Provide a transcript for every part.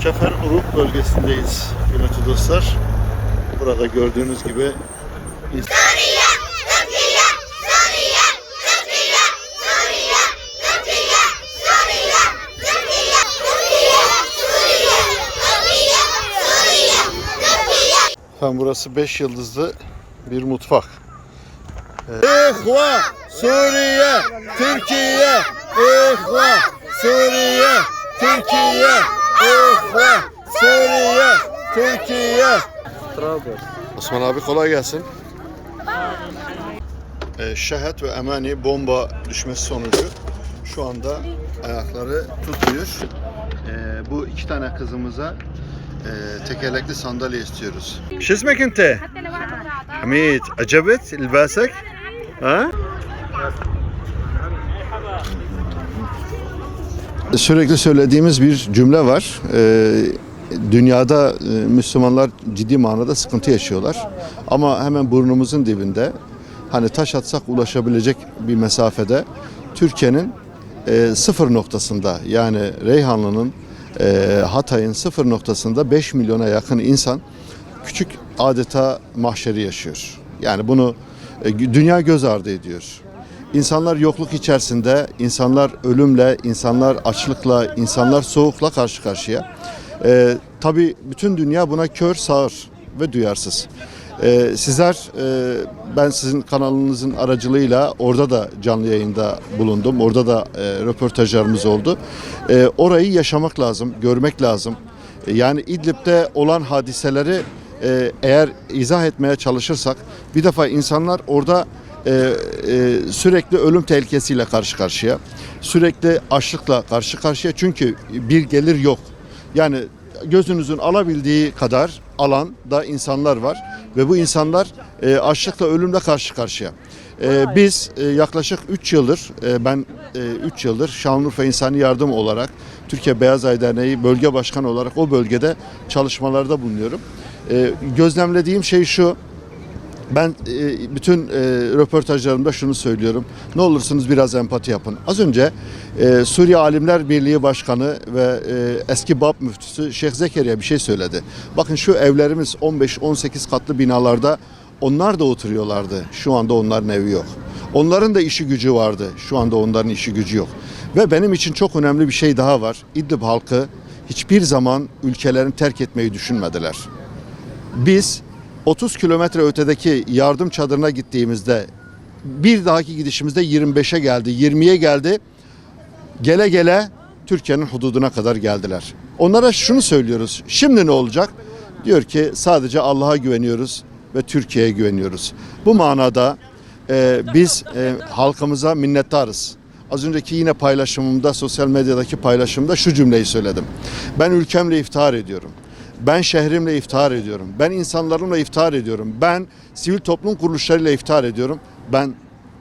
Kefer Uruk bölgesindeyiz kıymetli dostlar. Burada gördüğünüz gibi ins- Efendim burası 5 yıldızlı bir mutfak. İhva Suriye, Türkiye, İhva Suriye, Türkiye, İhva, Suriye, Türkiye. Osman abi kolay gelsin. E, şehet ve Emani bomba düşmesi sonucu şu anda ayakları tutuyor. Ee, bu iki tane kızımıza e, tekerlekli sandalye istiyoruz. Şismek inte? Hamid, acabet, ilbasek? Ha? Sürekli söylediğimiz bir cümle var. Ee, dünyada e, Müslümanlar ciddi manada sıkıntı yaşıyorlar. Ama hemen burnumuzun dibinde hani taş atsak ulaşabilecek bir mesafede Türkiye'nin e, sıfır noktasında yani Reyhanlı'nın e, Hatay'ın sıfır noktasında 5 milyona yakın insan küçük adeta mahşeri yaşıyor. Yani bunu dünya göz ardı ediyor. İnsanlar yokluk içerisinde, insanlar ölümle, insanlar açlıkla, insanlar soğukla karşı karşıya. Ee, tabii bütün dünya buna kör, sağır ve duyarsız. Ee, sizler, e, ben sizin kanalınızın aracılığıyla orada da canlı yayında bulundum. Orada da e, röportajlarımız oldu. E, orayı yaşamak lazım, görmek lazım. E, yani İdlib'de olan hadiseleri e, eğer izah etmeye çalışırsak, bir defa insanlar orada e, e, sürekli ölüm tehlikesiyle karşı karşıya. Sürekli açlıkla karşı karşıya çünkü bir gelir yok. Yani gözünüzün alabildiği kadar alan da insanlar var ve bu insanlar e, açlıkla ölümle karşı karşıya. E, biz e, yaklaşık 3 yıldır e, ben 3 yıldır Şanlıurfa İnsani Yardım olarak Türkiye Beyaz Ay Derneği bölge başkanı olarak o bölgede çalışmalarda bulunuyorum. E, gözlemlediğim şey şu ben e, bütün e, röportajlarımda şunu söylüyorum. Ne olursunuz biraz empati yapın. Az önce e, Suriye Alimler Birliği Başkanı ve eski Bab Müftüsü Şeyh Zekeriya bir şey söyledi. Bakın şu evlerimiz 15-18 katlı binalarda onlar da oturuyorlardı. Şu anda onların evi yok. Onların da işi gücü vardı. Şu anda onların işi gücü yok. Ve benim için çok önemli bir şey daha var. İdlib halkı hiçbir zaman ülkelerini terk etmeyi düşünmediler. Biz 30 kilometre ötedeki yardım çadırına gittiğimizde bir dahaki gidişimizde 25'e geldi, 20'ye geldi. Gele gele Türkiye'nin hududuna kadar geldiler. Onlara şunu söylüyoruz. Şimdi ne olacak? Diyor ki sadece Allah'a güveniyoruz ve Türkiye'ye güveniyoruz. Bu manada e, biz e, halkımıza minnettarız. Az önceki yine paylaşımımda, sosyal medyadaki paylaşımda şu cümleyi söyledim. Ben ülkemle iftihar ediyorum. Ben şehrimle iftihar ediyorum. Ben insanlarımla iftihar ediyorum. Ben sivil toplum kuruluşlarıyla iftihar ediyorum. Ben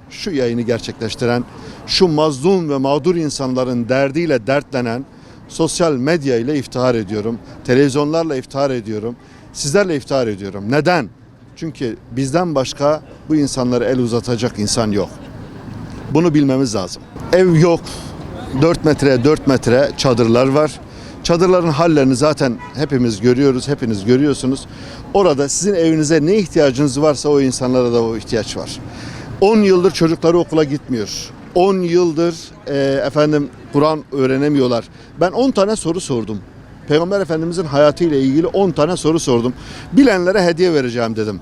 şu yayını gerçekleştiren, şu mazlum ve mağdur insanların derdiyle dertlenen sosyal medya ile iftihar ediyorum. Televizyonlarla iftihar ediyorum. Sizlerle iftihar ediyorum. Neden? Çünkü bizden başka bu insanlara el uzatacak insan yok. Bunu bilmemiz lazım. Ev yok. 4 metre 4 metre çadırlar var. Çadırların hallerini zaten hepimiz görüyoruz, hepiniz görüyorsunuz. Orada sizin evinize ne ihtiyacınız varsa o insanlara da o ihtiyaç var. 10 yıldır çocukları okula gitmiyor. 10 yıldır e, efendim Kur'an öğrenemiyorlar. Ben 10 tane soru sordum. Peygamber Efendimizin hayatıyla ilgili 10 tane soru sordum. Bilenlere hediye vereceğim dedim.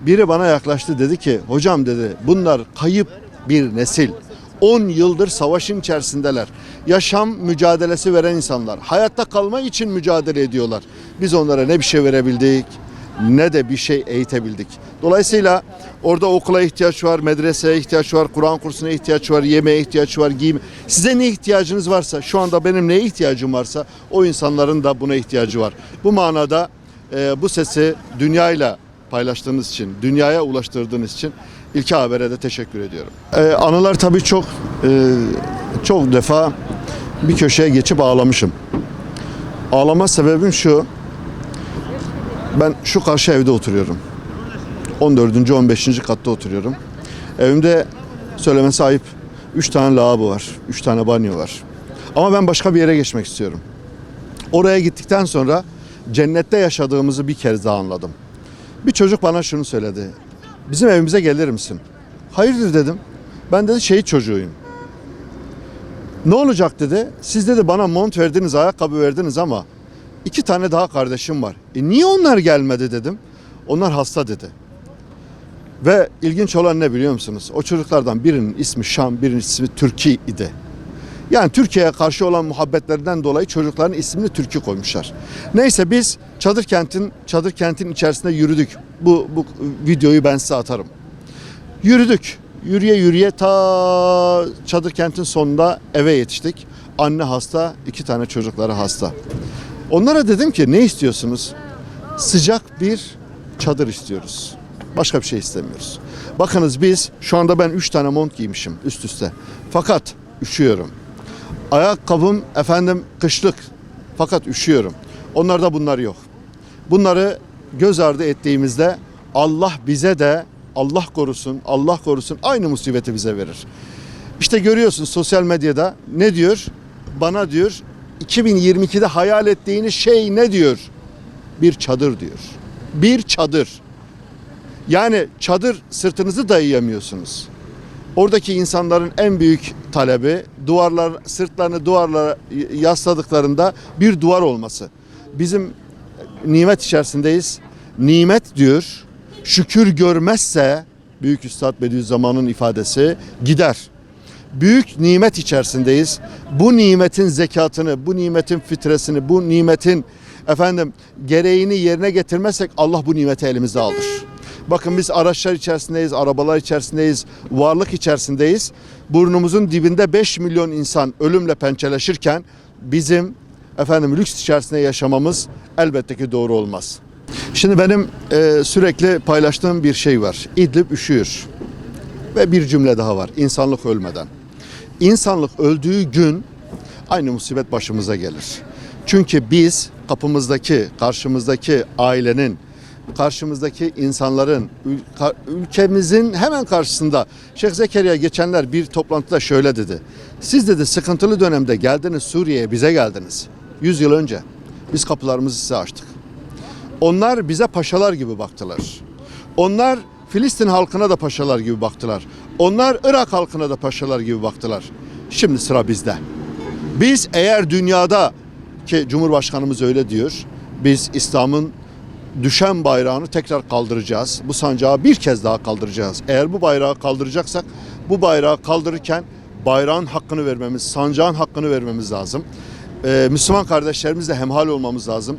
Biri bana yaklaştı dedi ki hocam dedi bunlar kayıp bir nesil. 10 yıldır savaşın içerisindeler. Yaşam mücadelesi veren insanlar. Hayatta kalma için mücadele ediyorlar. Biz onlara ne bir şey verebildik ne de bir şey eğitebildik. Dolayısıyla orada okula ihtiyaç var, medreseye ihtiyaç var, Kur'an kursuna ihtiyaç var, yemeğe ihtiyaç var, giyim. Size ne ihtiyacınız varsa, şu anda benim neye ihtiyacım varsa o insanların da buna ihtiyacı var. Bu manada e, bu sesi dünyayla paylaştığınız için, dünyaya ulaştırdığınız için İlke Haber'e de teşekkür ediyorum. Ee, anılar tabii çok e, çok defa bir köşeye geçip ağlamışım. Ağlama sebebim şu. Ben şu karşı evde oturuyorum. 14. 15. katta oturuyorum. Evimde söylemesi ayıp. 3 tane lavabo var. 3 tane banyo var. Ama ben başka bir yere geçmek istiyorum. Oraya gittikten sonra cennette yaşadığımızı bir kez daha anladım. Bir çocuk bana şunu söyledi. Bizim evimize gelir misin? Hayırdır dedim. Ben dedi şehit çocuğuyum. Ne olacak dedi. Siz dedi bana mont verdiniz, ayakkabı verdiniz ama iki tane daha kardeşim var. E niye onlar gelmedi dedim. Onlar hasta dedi. Ve ilginç olan ne biliyor musunuz? O çocuklardan birinin ismi Şam, birinin ismi Türki idi. Yani Türkiye'ye karşı olan muhabbetlerinden dolayı çocukların ismini Türkü koymuşlar. Neyse biz çadır kentin çadır kentin içerisinde yürüdük. Bu bu videoyu ben size atarım. Yürüdük. Yürüye yürüye ta çadır kentin sonunda eve yetiştik. Anne hasta, iki tane çocukları hasta. Onlara dedim ki ne istiyorsunuz? Sıcak bir çadır istiyoruz. Başka bir şey istemiyoruz. Bakınız biz şu anda ben 3 tane mont giymişim üst üste. Fakat üşüyorum. Ayakkabım efendim kışlık. Fakat üşüyorum. Onlarda bunlar yok. Bunları göz ardı ettiğimizde Allah bize de Allah korusun, Allah korusun aynı musibeti bize verir. İşte görüyorsun sosyal medyada ne diyor? Bana diyor 2022'de hayal ettiğiniz şey ne diyor? Bir çadır diyor. Bir çadır. Yani çadır sırtınızı dayayamıyorsunuz. Oradaki insanların en büyük talebi duvarlar sırtlarını duvarlara yasladıklarında bir duvar olması. Bizim nimet içerisindeyiz. Nimet diyor. Şükür görmezse Büyük Üstad Bediüzzaman'ın ifadesi gider. Büyük nimet içerisindeyiz. Bu nimetin zekatını, bu nimetin fitresini, bu nimetin efendim gereğini yerine getirmezsek Allah bu nimeti elimizde alır. Bakın biz araçlar içerisindeyiz, arabalar içerisindeyiz, varlık içerisindeyiz. Burnumuzun dibinde 5 milyon insan ölümle pençeleşirken bizim efendim lüks içerisinde yaşamamız elbette ki doğru olmaz. Şimdi benim e, sürekli paylaştığım bir şey var. İdlib üşüyor. Ve bir cümle daha var. İnsanlık ölmeden. İnsanlık öldüğü gün aynı musibet başımıza gelir. Çünkü biz kapımızdaki, karşımızdaki ailenin, karşımızdaki insanların, ülkemizin hemen karşısında Şeyh Zekeriya geçenler bir toplantıda şöyle dedi. Siz dedi sıkıntılı dönemde geldiniz Suriye'ye bize geldiniz. 100 yıl önce. Biz kapılarımızı size açtık. Onlar bize paşalar gibi baktılar. Onlar Filistin halkına da paşalar gibi baktılar. Onlar Irak halkına da paşalar gibi baktılar. Şimdi sıra bizde. Biz eğer dünyada ki Cumhurbaşkanımız öyle diyor. Biz İslam'ın düşen bayrağını tekrar kaldıracağız. Bu sancağı bir kez daha kaldıracağız. Eğer bu bayrağı kaldıracaksak bu bayrağı kaldırırken bayrağın hakkını vermemiz, sancağın hakkını vermemiz lazım. Ee, Müslüman kardeşlerimizle hemhal olmamız lazım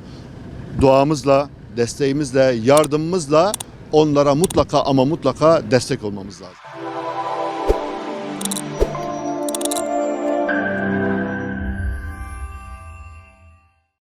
duamızla, desteğimizle, yardımımızla onlara mutlaka ama mutlaka destek olmamız lazım.